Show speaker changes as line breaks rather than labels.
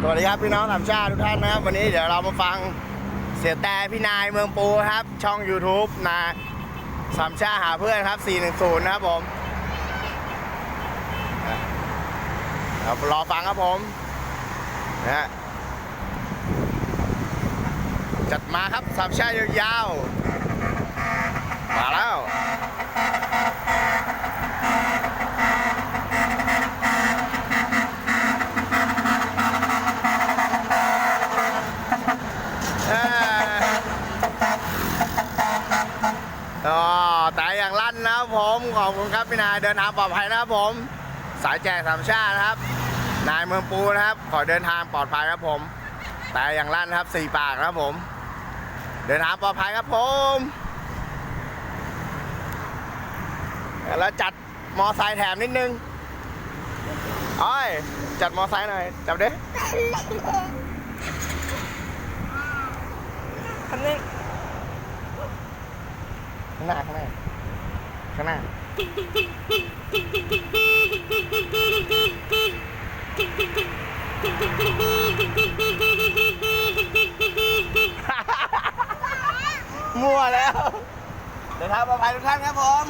สวัสดีครับพี่น้องสามชาติทุกท่านนะครับ วันนี้เดี๋ยวเรามาฟังเสียแต่พี่นายเมืองปูครับ ช่อง YouTube นาสามชาติหาเพื่อนครับ 410 นะครับผมครับรอฟังครับผมนะฮะจัดมาครับสามชาติยาวๆมาแล้ว เอ่อ อ๋อแต่อย่างลั่นนะครับผมขอบคุณครับพี่นายเดินทางปลอดภัยนะครับผม สายแจกสามชาตินะครับ นายเมืองปูนะครับ ขอเดินทางปลอดภัยครับผม แต่อย่างลั่นครับสี่ปากนะครับผม เดินทางปลอดภัยครับผมแล้วจัดมอไซค์แถมนิดนึงอ้อยจัดมอไซค์หน่อย จับเดิ
คำนึง
ข้างหน้าข้างหน้าข้างหน้ามั่วแล้วเดี๋ยวทางปลอดภัยทุกท่านครับผม